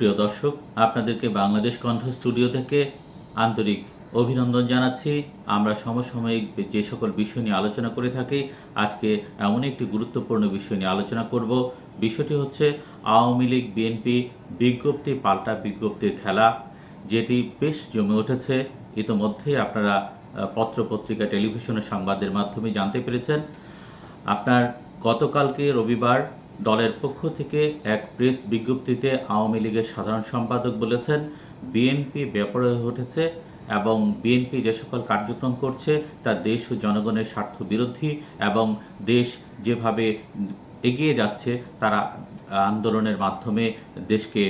সুপ্রিয় দর্শক, আপনাদেরকে বাংলাদেশ কণ্ঠ স্টুডিও থেকে আন্তরিক অভিনন্দন জানাচ্ছি। আমরা সমসাময়িক যে সকল বিষয় নিয়ে আলোচনা করে থাকি, আজকে এমন একটি গুরুত্বপূর্ণ বিষয় নিয়ে আলোচনা করব। বিষয়টি হচ্ছে আওয়ামী লীগ, বিএনপি বিজ্ঞপ্তি, পাল্টা বিজ্ঞপ্তির খেলা, যেটি বেশ জমে উঠেছে। ইতোমধ্যেই আপনারা পত্রপত্রিকা টেলিভিশনের সংবাদের মাধ্যমে জানতে পেরেছেন। আপনার গতকালকে রবিবার দলের পক্ষ থেকে এক প্রেস বিজ্ঞপ্তিতে আওয়ামী লীগের সাধারণ সম্পাদক বলেছেন, বিএনপি ব্যাপারে উঠেছে এবং বিএনপি যে সকল কার্যক্রম করছে তা দেশ ও জনগণের স্বার্থ বিরোধী এবং দেশ যেভাবে এগিয়ে যাচ্ছে, তারা আন্দোলনের মাধ্যমে দেশকে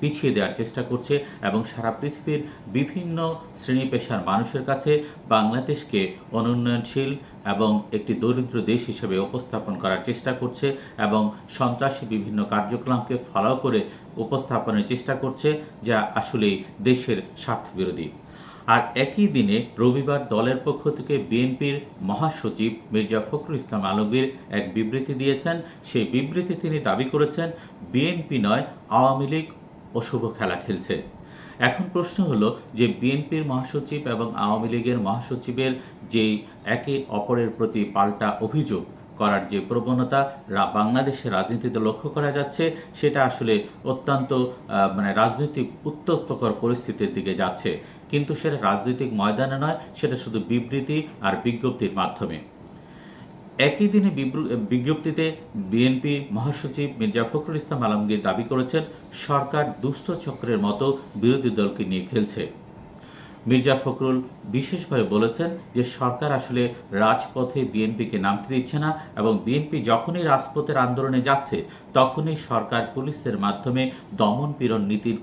পিছিয়ে দেওয়ার চেষ্টা করছে এবং সারা পৃথিবীর বিভিন্ন শ্রেণি পেশার মানুষের কাছে বাংলাদেশকে অনুন্নয়নশীল এবং একটি দরিদ্র দেশ হিসেবে উপস্থাপন করার চেষ্টা করছে এবং সন্ত্রাসী বিভিন্ন কার্যক্রমকে ফলো করে উপস্থাপনের চেষ্টা করছে, যা আসলেই দেশের স্বার্থ বিরোধী আর একই দিনে রবিবার দলের পক্ষ থেকে বিএনপির মহাসচিব মির্জা ফখরুল ইসলাম আলমগীর এক বিবৃতি দিয়েছেন। সেই বিবৃতি তিনি দাবি করেছেন, বিএনপি নয়, আওয়ামী লীগ অশুভ খেলা খেলছে। এখন প্রশ্ন হলো যে বিএনপির মহাসচিব এবং আওয়ামী লীগের মহাসচিবের যেই একে অপরের প্রতি পাল্টা অভিযোগ করার যে প্রবণতা বাংলাদেশের রাজনীতিতে লক্ষ্য করা যাচ্ছে, সেটা আসলে অত্যন্ত মানে রাজনৈতিক উত্তপ্তকর পরিস্থিতির দিকে যাচ্ছে। কিন্তু সেটা রাজনৈতিক ময়দানে নয়, সেটা শুধু বিবৃতি আর বিজ্ঞপ্তির মাধ্যমে। একই দিনে বিজ্ঞপ্তিতে বিএনপি মহাসচিব মির্জা ফখরুল ইসলাম আলমগীর দাবি করেছেন, সরকার দুষ্ট চক্রের মতো বিরোধী দলকে নিয়ে খেলছে। মির্জা ফখরুল বিশেষভাবে বলেছেন যে সরকার আসলে রাজপথে বিএনপিকে নামতে দিচ্ছে না এবং বিএনপি যখনই রাজপথের আন্দোলনে যাচ্ছে, তখনই সরকার পুলিশের মাধ্যমে দমন পীড়ন নীতির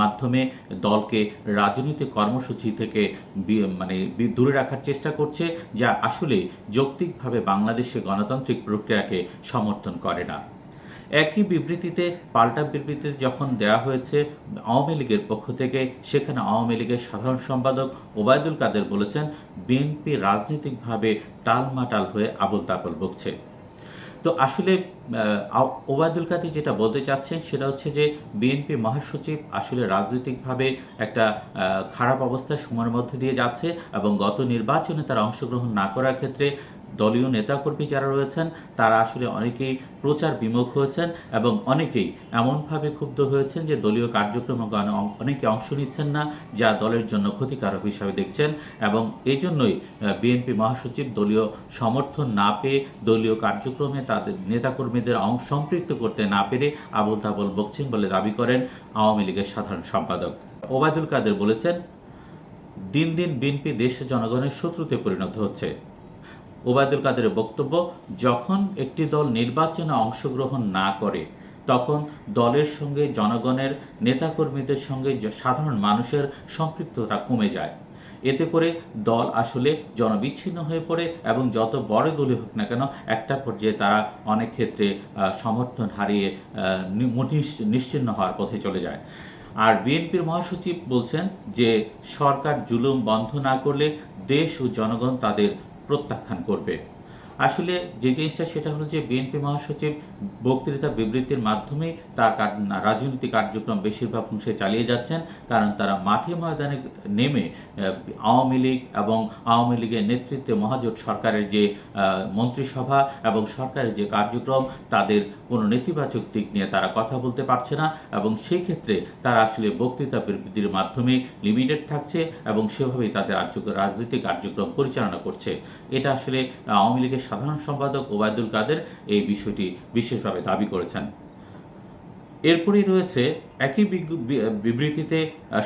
মাধ্যমে দলকে রাজনৈতিক কর্মসূচি থেকে মানে দূরে রাখার চেষ্টা করছে, যা আসলে যৌক্তিকভাবে বাংলাদেশে গণতান্ত্রিক প্রক্রিয়াকে সমর্থন করে না। একই বিবৃতিতে, পাল্টা বিবৃতি যখন দেওয়া হয়েছে, আওয়ামী লীগের পক্ষ থেকে, সেখানে আওয়ামী লীগের সাধারণ সম্পাদক ওবায়দুল কাদের বলেছেন, বিএনপি রাজনৈতিকভাবে টালমাটাল হয়ে আবল তাবল বকছে তো আসলে ওবায়দুল কাদের যেটা বলতে চাচ্ছেন, সেটা হচ্ছে যে, বিএনপি মহাসচিব আসলে রাজনৈতিকভাবে একটা খারাপ অবস্থার সময়ের মধ্যে দিয়ে যাচ্ছে এবং গত নির্বাচনে তারা অংশগ্রহণ না করার ক্ষেত্রে দলীয় নেতাকর্মী যারা রয়েছেন, তারা আসলে অনেকেই প্রচার বিমুখ হয়েছেন এবং অনেকেই এমনভাবে ক্ষুব্ধ হয়েছেন যে দলীয় কার্যক্রমে অন- অনেকে অংশ নিচ্ছেন না, যা দলের জন্য ক্ষতিকারক হিসাবে দেখছেন এবং এই জন্যই বিএনপি মহাসচিব দলীয় সমর্থন না পেয়ে দলীয় কার্যক্রমে তাদের নেতাকর্মীদের অংশ সম্পৃক্ত করতে না পেরে আবুল তাবল বকছেন বলে দাবি করেন আওয়ামী লীগের সাধারণ সম্পাদক। ওবায়দুল কাদের বলেছেন, দিন দিন বিএনপি দেশের জনগণের শত্রুতে পরিণত হচ্ছে। ওবায়দুল কাদের বক্তব্য, যখন একটি দল নির্বাচনে অংশগ্রহণ না করে, তখন দলের সঙ্গে, জনগণের নেতাকর্মীদের সঙ্গে সাধারণ মানুষের সম্পৃক্ততা কমে যায়। এতে করে দল আসলে জনবিচ্ছিন্ন হয়ে পড়ে এবং যত বড় দলই হোক না কেন, একটা পর্যায়ে তারা অনেক ক্ষেত্রে সমর্থন হারিয়ে নিশ্চিন্ন হওয়ার পথে চলে যায়। আর বিএনপির মহাসচিব বলছেন যে, সরকার জুলুম বন্ধ না করলে দেশ ও জনগণ তাদের প্রত্যাখ্যান করবে। আসলে যে জিনিসটা সেটা হলো যে বিএনপি মহাসচিব বক্তৃতা বিবৃতির মাধ্যমে তার রাজনৈতিক কার্যক্রম বেশিরভাগ অংশে চালিয়ে যাচ্ছেন, কারণ তারা মাঠে ময়দানে নেমে আওয়ামী লীগ এবং আওয়ামী লীগের নেতৃত্বে মহাজোট সরকারের যে মন্ত্রিসভা এবং সরকারের যে কার্যক্রম, তাদের কোনো নেতিবাচক দিক নিয়ে তারা কথা বলতে পারছে না এবং সেই ক্ষেত্রে তারা আসলে বক্তৃতা বিবৃতির মাধ্যমে লিমিটেড থাকছে এবং সেভাবেই তাদের রাজনৈতিক কার্যক্রম পরিচালনা করছে। এটা আসলে আওয়ামী লীগের সাধারণ সম্পাদক ওবায়দুল কাদের এই বিষয়টি বিশেষভাবে দাবি করেছেন। এরপরেই রয়েছে একই বিবৃতিতে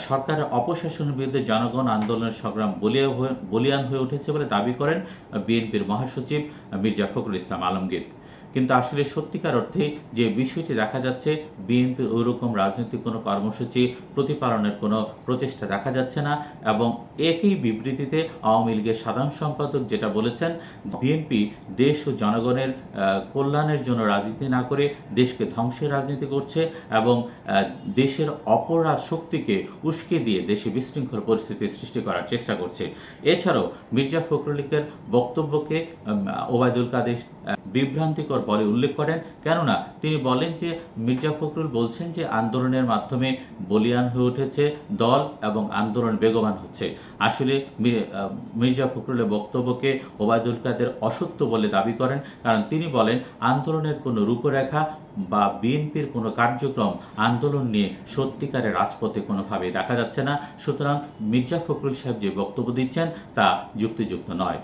সরকারের অপশাসনের বিরুদ্ধে জনগণ আন্দোলনের সংগ্রাম বলিয়া বলিয়ান হয়ে উঠেছে বলে দাবি করেন বিএনপির মহাসচিব মির্জা ফখরুল ইসলাম আলমগীর। কিন্তু আসলে সত্যিকার অর্থে যে বিষয়টি দেখা যাচ্ছে বিএনপির ওইরকম রাজনৈতিক কোনো কর্মসূচি প্রতিপালনের কোনো প্রচেষ্টা দেখা যাচ্ছে না এবং একই বিবৃতিতে আওয়ামী লীগের সাধারণ সম্পাদক যেটা বলেছেন, বিএনপি দেশ ও জনগণের কল্যাণের জন্য রাজনীতি না করে দেশকে ধ্বংসের রাজনীতি করছে এবং দেশের অপরাধ শক্তিকে উস্কে দিয়ে দেশে বিশৃঙ্খল পরিস্থিতি সৃষ্টি করার চেষ্টা করছে। এছাড়াও মির্জা ফখরুলের বক্তব্যকে ওবায়দুল কাদের বিভ্রান্তিকর বলে উল্লেখ করেন। কেননা তিনি বলেন যে, মির্জা ফখরুল বলছেন যে, আন্দোলনের মাধ্যমে বলিয়ান হয়ে উঠেছে দল এবং আন্দোলন বেগবান হচ্ছে। আসলে মির্জা ফখরুলের বক্তব্যকে ওবায়দুল কাদের অসত্য বলে দাবি করেন। কারণ তিনি বলেন, আন্দোলনের কোনো রূপরেখা বা বিএনপির কোনো কার্যক্রম আন্দোলন নিয়ে সত্যিকারের রাজপথে কোনোভাবেই দেখা যাচ্ছে না। সুতরাং মির্জা ফখরুল সাহেব যে বক্তব্য দিচ্ছেন, তা যুক্তিযুক্ত নয়।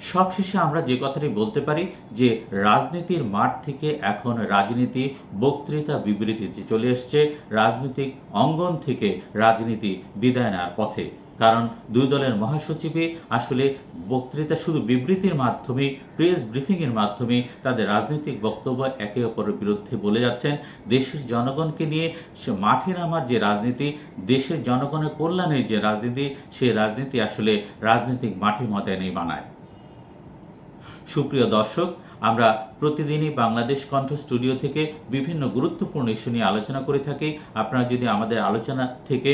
সবশেষে আমরা যে কথাটি বলতে পারি যে রাজনীতির মাঠ থেকে এখন রাজনীতি বক্তৃতা বিবৃতিতে চলে এসছে। রাজনৈতিক অঙ্গন থেকে রাজনীতি বিদায় নেওয়ার পথে। কারণ দুই দলের মহাসচিবই আসলে বক্তৃতা শুধু বিবৃতির মাধ্যমে প্রেস ব্রিফিংয়ের মাধ্যমে তাদের রাজনৈতিক বক্তব্য একে অপরের বিরুদ্ধে বলে যাচ্ছেন। দেশের জনগণকে নিয়ে সে মাঠে নামার যে রাজনীতি, দেশের জনগণের কল্যাণের যে রাজনীতি সেই রাজনীতি আসলে রাজনৈতিক মাঠে ময়দানে বানায় সুপ্রিয় দর্শক, আমরা প্রতিদিনই বাংলাদেশ কণ্ঠ স্টুডিও থেকে বিভিন্ন গুরুত্বপূর্ণ ইস্যু নিয়ে আলোচনা করে থাকি। আপনারা যদি আমাদের আলোচনা থেকে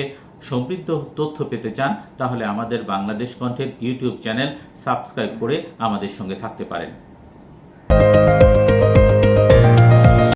সমৃদ্ধ তথ্য পেতে চান, তাহলে আমাদের বাংলাদেশ কণ্ঠের ইউটিউব চ্যানেল সাবস্ক্রাইব করে আমাদের সঙ্গে থাকতে পারেন।